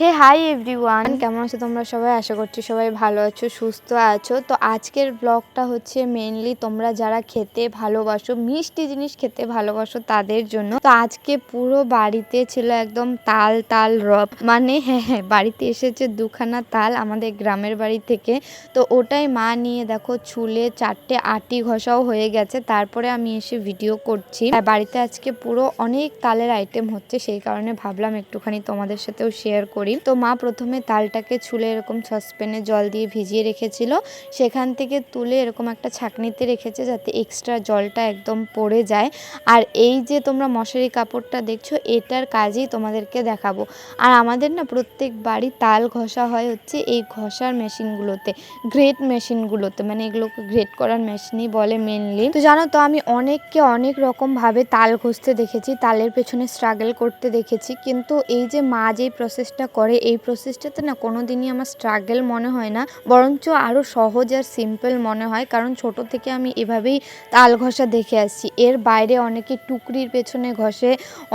হে hi everyone কেমন আছো তোমরা সবাই? আশা করছি সবাই ভালো আছো, সুস্থ আছো। তো আজকের ব্লগটা হচ্ছে মেনলি তোমরা যারা খেতে ভালোবাসো, মিষ্টি জিনিস খেতে ভালোবাসো তাদের জন্য। তো আজকে পুরো বাড়িতে ছিল একদম তাল তাল রব। মানে হ্যাঁ হ্যাঁ বাড়িতে এসেছে দুখানা তাল আমাদের গ্রামের বাড়ি থেকে। তো ওটাই মা নিয়ে দেখো চুলে চারটে আটি ঘষাও হয়ে গেছে। তারপরে আমি এসে ভিডিও করছি। বাড়িতে আজকে পুরো অনেক তালের আইটেম হচ্ছে, সেই কারণে ভাবলাম একটুখানি তোমাদের সাথেও শেয়ার করি। তো মা প্রথমে তালটাকে ছুলে এরকম সসপ্যানে জল দিয়ে ভিজিয়ে রেখেছিল। সেখান থেকে তুলে এরকম একটা ছাকনিতে রেখেছে যাতে এক্সট্রা জলটা একদম পড়ে যায়। আর এই যে তোমরা মশারি কাপড়টা দেখছ, এটার কাজই তোমাদেরকে দেখাবো। আর আমাদের না প্রত্যেক বাড়ি তাল ঘষা হয় হচ্ছে এই ঘষার মেশিনগুলোতে গ্রেট মেশিনগুলোতে। মানে এগুলোকে গ্রেট করার মেশিনই বলে মেনলি তো জানো তো, আমি অনেককে অনেক রকমভাবে তাল ঘষতে দেখেছি, তালের পেছনে স্ট্রাগল করতে দেখেছি। কিন্তু এই যে মা যেই প্রসেসটা করে এই প্রসেসটাতে না কোনো দিনই আমার স্ট্রাগল মনে হয় না। বরঞ্চ আরও সহজ আর সিম্পল মনে হয়, কারণ ছোট থেকে আমি এভাবেই তাল ঘষা দেখে আসছি। এর বাইরে অনেকে টুকরির পেছনে ঘষে,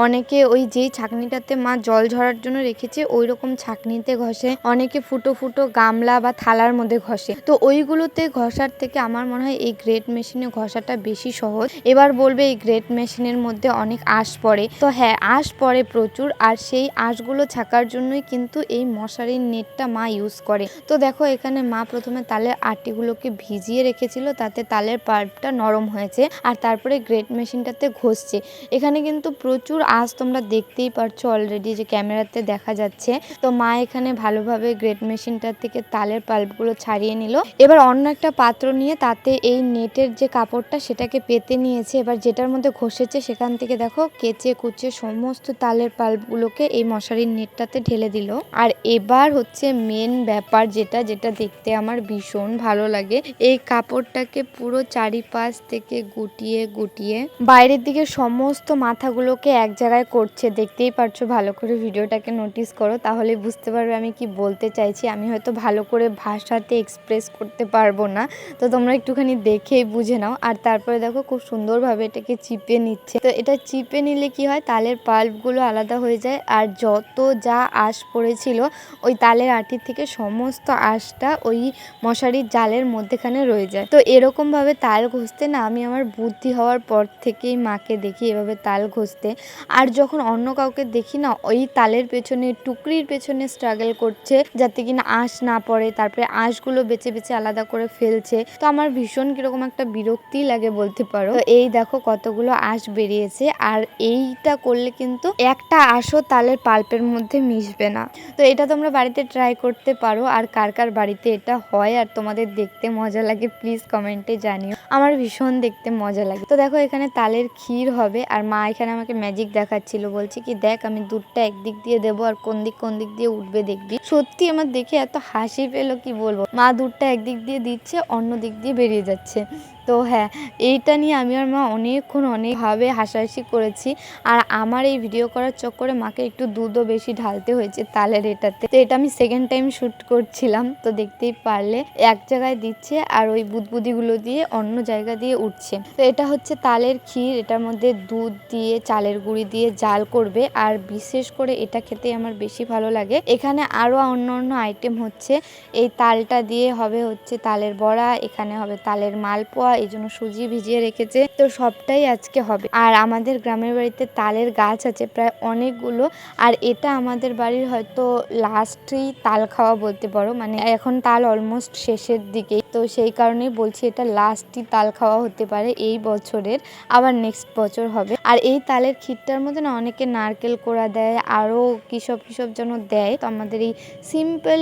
অনেকে ওই যেই ছাকনিটাতে মা জল ঝরার জন্য রেখেছে ওই রকম ছাকনিতে ঘষে, অনেকে ফুটো ফুটো গামলা বা থালার মধ্যে ঘষে। তো ওইগুলোতে ঘষার থেকে আমার মনে হয় এই গ্রেট মেশিনে ঘষাটা বেশি সহজ। এবার বলবে এই গ্রেট মেশিনের মধ্যে অনেক আঁশ পড়ে। তো হ্যাঁ আঁশ পড়ে প্রচুর, আর সেই আঁশগুলো ছাকার জন্যই কিন্তু এই মশারির নেটটা মা ইউজ করে। তো দেখো এখানে মা প্রথমে তালের আটিগুলোকে ভিজিয়ে রেখেছিল, তাতে তালের পাল্পটা নরম হয়েছে আর তারপরে গ্রেট মেশিনটাতে ঘষছে। এখানে কিন্তু প্রচুর আঁশ তোমরা দেখতেই পারছ অলরেডি যে ক্যামেরাতে দেখা যাচ্ছে। তো মা এখানে ভালোভাবে গ্রেট মেশিনটার থেকে তালের পাল্পগুলো ছাড়িয়ে নিল। এবার অন্য একটা পাত্র নিয়ে তাতে এই নেটের যে কাপড়টা সেটাকে পেতে নিয়েছে। এবার যেটার মধ্যে ঘষেছে সেখান থেকে দেখো কেচে কুচে সমস্ত তালের পাল্পগুলোকে এই মশারির নেটটাতে ঢেলে দিল। আর এবার হচ্ছে মেন ব্যাপার যেটা যেটা দেখতে আমার ভীষণ ভালো লাগে, এই কাপড়টাকে পুরো চারিপাশ থেকে গুটিয়ে গুটিয়ে বাইরের দিকে সমস্ত মাথাগুলোকে এক জায়গায় করছে। দেখতেই পারছ, ভালো করে ভিডিওটাকে নোটিস করো, তাহলে বুঝতে পারবে আমি কি বলতে চাইছি। আমি হয়তো ভালো করে ভাষাতে এক্সপ্রেস করতে পারব না। তো তোমরা একটুখানি দেখেই বুঝে নাও। আর তারপরে দেখো, খুব সুন্দরভাবে এটাকে চিপে নিচ্ছে। তো এটা চিপে নিলে কি হয়? তালের পাল্পগুলো আলাদা হয়ে যায়। আর যত যা আঁশ পড়েছিল ওই তালের আটির থেকে সমস্ত আঁশটা ওই মশারির জালের মধ্যেখানে রয়ে যায়। তো এরকমভাবে তাল ঘষতে না আমি আমার বুদ্ধি হওয়ার পর থেকেই মাকে দেখি এভাবে তাল ঘষতে। আর যখন অন্য কাউকে দেখি না, ওই তালের পেছনে, টুকরির পেছনে স্ট্রাগল করছে যাতে কিনা আঁশ না পড়ে, তারপরে আঁশগুলো বেছে বেছে আলাদা করে ফেলছে। তো আমার ভীষণ কীরকম একটা বিরক্তি লাগে বলতে পারো। এই দেখো কতগুলো আঁশ বেরিয়েছে। আর এইটা করলে কিন্তু একটা আঁশও তালের পাল্পের মধ্যে মিশবে না। তো এটা তোমরা বাড়িতে ট্রাই করতে পারো, আর কার কার বাড়িতে এটা হয় আর তোমাদের দেখতে মজা লাগে প্লিজ কমেন্টে জানিও। আমার ভীষণ দেখতে মজা লাগে। তো দেখো, এখানে তালের ক্ষীর হবে, আর মা এখানে আমাকে ম্যাজিক দেখাচ্ছিল। বলছে কি, দেখ, আমি দুধটা একদিক দিয়ে দেবো, আর কোন দিক কোন দিক দিয়ে উঠবে দেখবি। সত্যি আমার দেখে এত হাসি পেল, কি বলব? মা দুধটা একদিক দিয়ে দিচ্ছে, অন্য দিক দিয়ে বেরিয়ে যাচ্ছে। তো হ্যাঁ এইটা নিয়ে আমি আর মা অনেকক্ষণ অনেকভাবে হাসাহাসি করেছি। আর আমার এই ভিডিও করার চক্করে মাকে একটু দুধও বেশি ঢালতে হয়েছে তালের এটাতে। তো এটা আমি সেকেন্ড টাইম শ্যুট করছিলাম, তো দেখতেই পারলে এক জায়গায় দিচ্ছে আর ওই বুদবুদিগুলো দিয়ে অন্য জায়গা দিয়ে উঠছে। তো এটা হচ্ছে তালের ক্ষীর, এটার মধ্যে দুধ দিয়ে, চালের গুঁড়ি দিয়ে জাল করবে। আর বিশেষ করে এটা খেতে আমার বেশি ভালো লাগে। এখানে আরও অন্য অন্য আইটেম হচ্ছে। এই তালটা দিয়ে হবে হচ্ছে তালের বড়া, এখানে হবে তালের মালপোয়া এই জন্য সুজি ভিজিয়ে রেখেছে। তো সবটাই আজকে হবে। আর আমাদের গ্রামের বাড়িতে তালের গাছ আছে প্রায় অনেকগুলো। আর এটা আমাদের বাড়ির হয়তো লাস্টই তাল খাওয়া বলতে পারো। মানে এখন তাল অলমোস্ট শেষের দিকে তো সেই কারণেই বলছি এটা লাস্টই তাল খাওয়া হতে পারে এই বছরের। আবার নেক্সট বছর হবে। আর এই তালের ক্ষীরটার মধ্যে না অনেকে নারকেল কোড়া দেয়, আরও কিসব কিসব যেন দেয়। তো আমাদের এই সিম্পল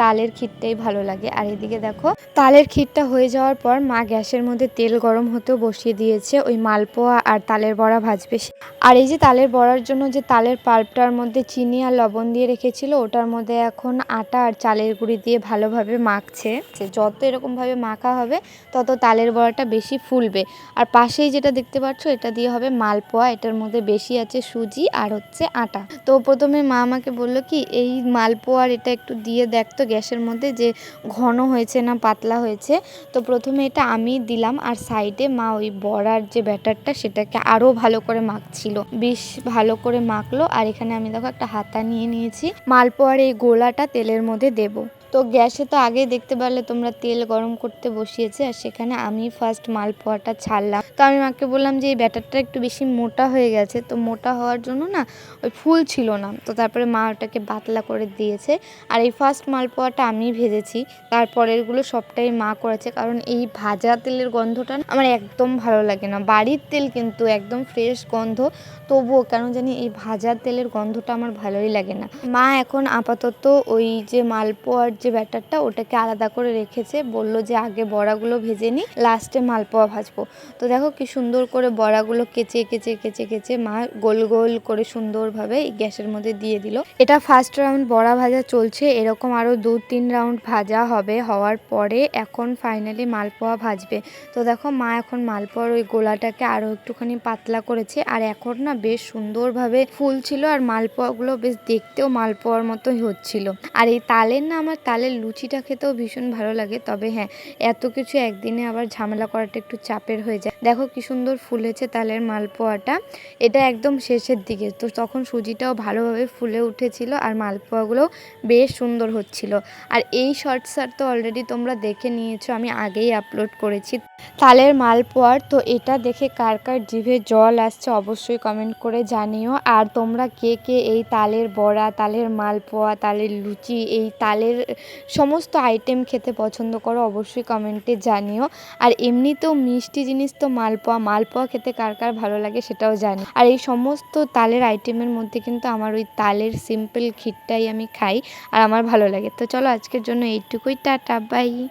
তালের ক্ষীরটাই ভালো লাগে। আর এদিকে দেখো, তালের ক্ষীরটা হয়ে যাওয়ার পর মা গ্যাসের মধ্যে তেল গরম হতেও বসিয়ে দিয়েছে, ওই মালপোয়া আর তালের বড়া ভাজবে আর এই যে তালের বড়ার জন্য যে তালের পাল্পটার মধ্যে চিনি আর লবণ দিয়ে রেখেছিল, ওটার মধ্যে এখন আটা আর চালের গুঁড়ি দিয়ে ভালোভাবে মাখছে। যত এরকমভাবে মাখা হবে, তত তালের বড়াটা বেশি ফুলবে। আর পাশেই যেটা দেখতে পাচ্ছ, এটা দিয়ে হবে মালপোয়া, এটার মধ্যে বেশি আছে সুজি আর হচ্ছে আটা। তো প্রথমে মা আমাকে বলল কি, এই মালপোয়ার এটা একটু দিয়ে দেখতো গ্যাসের মধ্যে যে ঘন হয়েছে না পাতলা হয়েছে। তো প্রথমে এটা আমি দিলাম আর সাইডে মা ওই বড়ার যে ব্যাটারটা সেটাকে আরও ভালো করে মাখছিল। বেশ ভালো করে মাখলো আর এখানে আমি দেখো একটা হাতা নিয়ে নিয়েছি। মালপোয়ার এই গোলাটা তেলের মধ্যে দেব। তো গ্যাসে তো আগে দেখতে পারলে তোমরা তেল গরম করতে বসিয়েছে, আর সেখানে আমি ফার্স্ট মালপোয়াটা ছাড়লাম। তো আমি মাকে বললাম যে, এই ব্যাটারটা একটু বেশি মোটা হয়ে গেছে। তো মোটা হওয়ার জন্য না, ওই ফুল ছিল না। তো তারপরে মা ওটাকে পাতলা করে দিয়েছে। আর এই ফার্স্ট মালপোয়াটা আমি ভেজেছি। তারপরেরগুলো সবটাই মা করেছে, কারণ এই ভাজা তেলের গন্ধটা আমার একদম ভালো লাগে না। বাড়ির তেল কিন্তু একদম ফ্রেশ গন্ধ। তবুও কেন জানি এই ভাজা তেলের গন্ধটা আমার ভালোই লাগে না। মা এখন আপাতত ওই যে মালপোয়ার যে ব্যাটারটা ওটাকে আলাদা করে রেখেছে, বলল যে আগে বড়াগুলো ভেজে নিই, লাস্টে মালপোয়া ভাজবো। তো দেখো কি সুন্দর করে বড়াগুলো কেচে কেচে কেচে কেচে মা গোল গোল করে সুন্দরভাবে গ্যাসের মধ্যে দিয়ে দিল। এটা ফার্স্ট রাউন্ড বড়া ভাজা চলছে, এরকম আরও দু তিন রাউন্ড ভাজা হবে, হওয়ার পরে এখন ফাইনালি মালপোয়া ভাজবে। তো দেখো মা এখন মালপোয়ার ওই গোলাটাকে আরও একটুখানি পাতলা করেছে, আর এখন না বেশ সুন্দরভাবে ফুল ছিল আর মালপোয়াগুলো বেশ দেখতেও মালপোয়ার মতোই হচ্ছিল। আর এই তালের না আমার তালের লুচিটা খেতেও ভীষণ ভালো লাগে। তবে হ্যাঁ এত কিছু একদিনে আবার ঝামেলা করাটা একটু চাপের হয়ে যায়। দেখো কি সুন্দর ফুলেছে তালের মালপোয়াটা। এটা একদম শেষের দিকে। তো তখন সুজিটাও ভালোভাবে ফুলে উঠেছিল আর মালপোয়াগুলো বেশ সুন্দর হচ্ছিল। আর এই শর্টসার তো অলরেডি তোমরা দেখে নিয়েছো, আমি আগেই আপলোড করেছি। তালের মালপোয়ার তো এটা দেখে কার কার জিভে জল আসছে অবশ্যই কমেন্ট করে জানিও। আর তোমরা কে কে এই তালের বড়া, তালের মালপোয়া, তালের লুচি, এই তালের সমস্ত আইটেম খেতে পছন্দ করো, অবশ্যই কমেন্টে জানিও। আর এমনিতেও মিষ্টি জিনিস তো মালপোয়া মালপোয়া খেতে কার কার ভালো লাগে সেটাও জানি। আর এই সমস্ত তালের আইটেমের মধ্যে কিন্তু আমার ওই তালের সিম্পল ক্ষীরটাই আমি খাই, আর আমার ভালো লাগে। তো চলো আজকের জন্য এইটুকুই, টাটা বাই